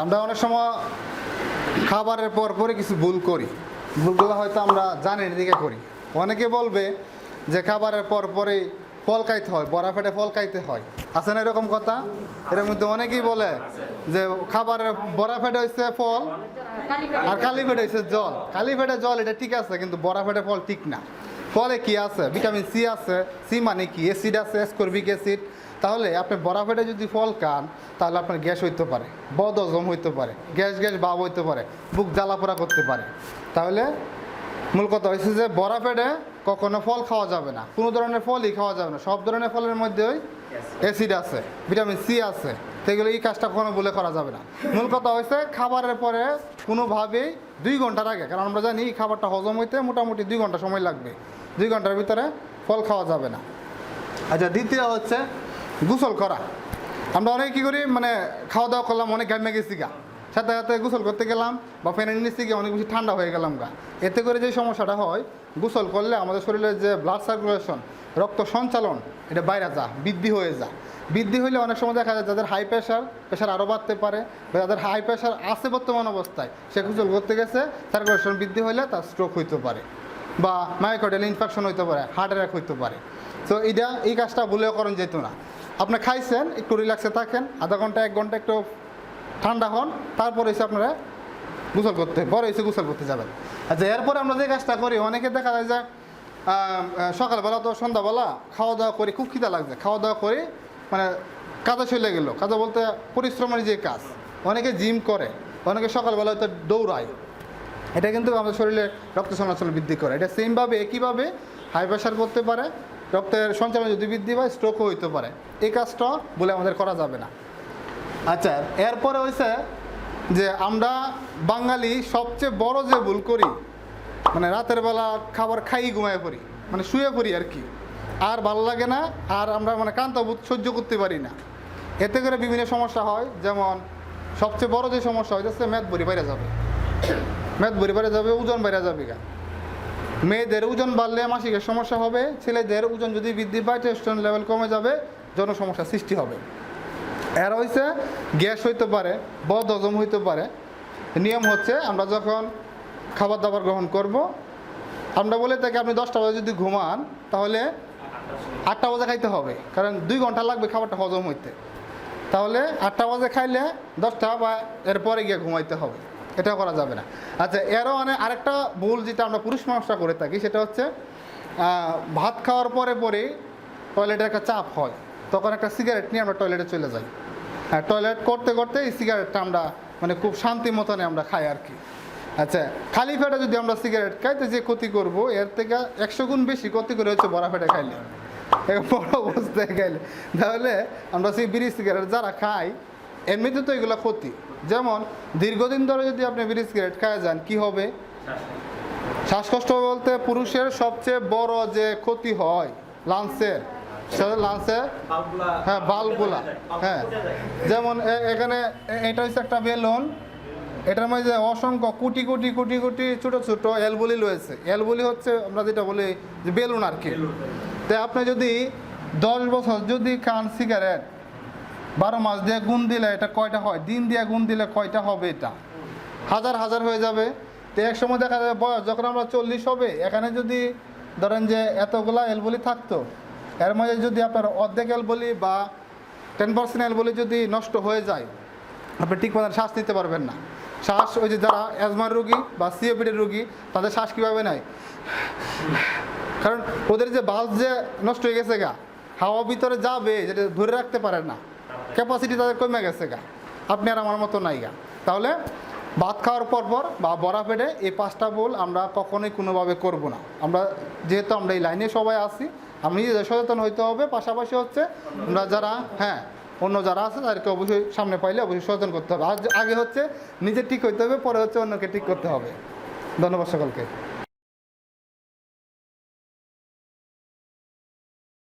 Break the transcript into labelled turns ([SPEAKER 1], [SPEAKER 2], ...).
[SPEAKER 1] আমরা অনেক সময় খাবারের পর পরে কিছু ভুল করি। ভুলগুলো হয়তো আমরা জানি দিকে করি। অনেকে বলবে যে খাবারের পর পরে ফল খাইতে হয়, বড়া ফেটে ফল খাইতে হয়। আছে না এরকম কথা? এর মধ্যে অনেকেই বলে যে খাবারের বড়া ফেটে হচ্ছে ফল আর কালি ফেটে হচ্ছে জল। কালি ফেটে জল, এটা ঠিক আছে, কিন্তু বড়া ফেটে ফল ঠিক না। ফলে কি আছে? ভিটামিন সি আছে, সি মানে কি? অ্যাসিড আছে স্কর্বিক অ্যাসিড তাহলে আপনি বড়া ফেটে যদি ফল খান তাহলে আপনার গ্যাস হইতে পারে বদ হজম হইতে পারে গ্যাস গ্যাস ভাব হইতে পারে বুক জ্বালাপোড়া করতে পারে। তাহলে মূল কথা হয়েছে যে বড়া পেটে কখনো ফল খাওয়া যাবে না কোনো ধরনের ফলই খাওয়া যাবে না সব ধরনের ফলের মধ্যে ওই অ্যাসিড আছে ভিটামিন সি আছে সেগুলো এই কাজটা কখনো বলে করা যাবে না। মূল কথা হয়েছে খাবারের পরে কোনোভাবেই দুই ঘণ্টার আগে কারণ আমরা জানি এই খাবারটা হজম হইতে মোটামুটি দুই ঘণ্টা সময় লাগবে দুই ঘণ্টার ভিতরে ফল খাওয়া যাবে না। আচ্ছা দ্বিতীয় হচ্ছে গোসল করা। আমরা অনেক কী করি মানে খাওয়া দাওয়া করলাম, অনেক ঘামে গেছি গা। সাথে সাথে গোসল করতে গেলাম, বা ফ্যানের নিচে গিয়ে অনেক বেশি ঠান্ডা হয়ে গেলাম গা। এতে করে যে সমস্যাটা হয়, গোসল করলে আমাদের শরীরের যে ব্লাড সার্কুলেশন রক্ত সঞ্চালন, এটা বাইরে যা, বৃদ্ধি হয়ে যা। বৃদ্ধি হলে অনেক সময় দেখা যায় যাদের হাই প্রেশার প্রেশার আরও বাড়তে পারে, বা যাদের হাই প্রেশার আছে বর্তমান অবস্থায়, সে গোসল করতে গেছে সার্কুলেশন বৃদ্ধি হলে তার স্ট্রোক হইতে পারে, বা মাইকোডেল ইনফেকশন হইতে পারে হার্ট অ্যাটাক হইতে পারে। তো এটা, এই কাজটা ভুলেও করেন যেত না। আপনি খাইছেন, একটু রিল্যাক্সে থাকেন, আধা ঘণ্টা, এক ঘণ্টা একটু ঠান্ডা হন, তারপরে এসে আপনারা গোসল করতে, পরে এসে গোসল করতে যাবেন। আচ্ছা এরপরে আমরা যে কাজটা করি, অনেকে দেখা যায় যে সকালবেলা তো সন্ধ্যাবেলা খাওয়া দাওয়া করে খুব খিদা লাগছে। খাওয়া দাওয়া করে মানে কাজে চলে গেল। কাজে বলতে পরিশ্রমের যে কাজ, অনেকে জিম করে, অনেকে সকালবেলা হয়তো দৌড়ায়। এটা কিন্তু আমাদের শরীরে রক্ত চলাচল বৃদ্ধি করে। এটা সেমভাবে একইভাবে হাই প্রেশার করতে পারে রক্তের সঞ্চালন যদি বৃদ্ধি পায় স্ট্রোকও হইতে পারে। এই কাজটা বলে আমাদের করা যাবে না। আচ্ছা এরপরে হয়েছে যে আমরা বাঙালি সবচেয়ে বড় যে ভুল করি মানে রাতের বেলা খাবার খাই, ঘুমায় পড়ি মানে শুয়ে পড়ি আর কি। আর ভালো লাগে না, আর আমরা মানে কান্তাবোধ সহ্য করতে পারি না। এতে করে বিভিন্ন সমস্যা হয়, যেমন সবচেয়ে বড় যে সমস্যা হয়, হইতেছে মেদ বড়ি বাইরে যাবে। মেদ বড়ি বাইরে যাবে, ওজন বাইরে যাবে গা। মেয়েদের ওজন বাড়লে মাসিকের সমস্যা হবে, ছেলেদের ওজন যদি বৃদ্ধি পায় টেস্টন লেভেল কমে যাবে জন সমস্যা সৃষ্টি হবে। এর হয়েছে গ্যাস হইতে পারে, বদ হজম হইতে পারে। নিয়ম হচ্ছে, আমরা যখন খাবার দাবার গ্রহণ করব, আমরা বলে থাকি, আপনি দশটা বাজে যদি ঘুমান, তাহলে আটটা বাজে খাইতে হবে। কারণ দুই ঘণ্টা লাগবে খাবারটা হজম হইতে। তাহলে আটটা বাজে খাইলে দশটা বা এরপরে গিয়ে ঘুমাইতে হবে। এটা করা যাবে না। আচ্ছা এরও মানে আরেকটা ভুল যেটা আমরা পুরুষ মানুষরা করে থাকি, সেটা হচ্ছে ভাত খাওয়ার পরে পরে টয়লেটে একটা চাপ হয়। তখন একটা সিগারেট নিয়ে আমরা টয়লেটে চলে যাই। হ্যাঁ টয়লেট করতে করতে এই সিগারেটটা আমরা মানে খুব শান্তি মতনে আমরা খাই আর কি। আচ্ছা খালি পেটে যদি আমরা সিগারেট খাই, তো যে ক্ষতি করব, এর থেকে একশো গুণ বেশি ক্ষতি করে হচ্ছে বড়া পেটে খাইলে। বড় অবস্থায় খাইলে। তাহলে আমরা সেই বিড়ি সিগারেট যারা খাই এমনিতে তো এগুলো ক্ষতি। যেমন দীর্ঘদিন ধরে যদি আপনি বিড়ি সিগারেট খায় যান কি হবে? শ্বাসকষ্ট বলতে পুরুষের সবচেয়ে বড় যে ক্ষতি হয় লাংসের সেটা লাংসের হ্যাঁ বাল্বগুলা হ্যাঁ। যেমন এখানে এটা হচ্ছে একটা বেলুন। এটার মধ্যে অসংখ্য কোটি কোটি কোটি কোটি ছোট ছোট এলবলি রয়েছে। এলবলি হচ্ছে আমরা যেটা বলি যে বেলুন আর কি। তো আপনি যদি দশ বছর যদি খান সিগারেট বারো মাস দিয়ে গুণ দিলে এটা কয়টা হয়? দিন দিয়ে গুণ দিলে কয়টা হবে এটা? হাজার হাজার হয়ে যাবে। তো এক সময় দেখা যাবে বয়স যখন আমরা চল্লিশ হবে, এখানে যদি ধরেন যে এতগুলা এলবলি থাকতো, এর মধ্যে যদি আপনার অর্ধেক এলবলি বা টেন পার্সেন্ট এলবলি যদি নষ্ট হয়ে যায়, আপনি ঠিক মতো শ্বাস নিতে পারবেন না। শ্বাস, ওই যে যারা অ্যাজমার রুগী বা সিওপিডির রুগী, তাদের শ্বাস কীভাবে নেয়? কারণ ওদের যে বাল্ব যে নষ্ট হয়ে গেছে গা, হাওয়া ভিতরে যাবে, যেটা ধরে রাখতে পারে না। ক্যাপাসিটি তাদের কমে গেছে গা। আপনি আর আমার মতো নাই গা। তাহলে ভাত খাওয়ার পর পর বা বড়া পেটে এই পাঁচটা ভুল আমরা কখনোই কোনোভাবে করব না। আমরা যেহেতু আমরা এই লাইনে সবাই আছি, আমি সচেতন হইতে হবে। পাশাপাশি হচ্ছে আমরা যারা হ্যাঁ অন্য যারা আছে তাদেরকে অবশ্যই সামনে পাইলে অবশ্যই সচেতন করতে হবে। আগে হচ্ছে নিজে ঠিক হইতে হবে, পরে হচ্ছে অন্যকে ঠিক করতে হবে। ধন্যবাদ সকলকে।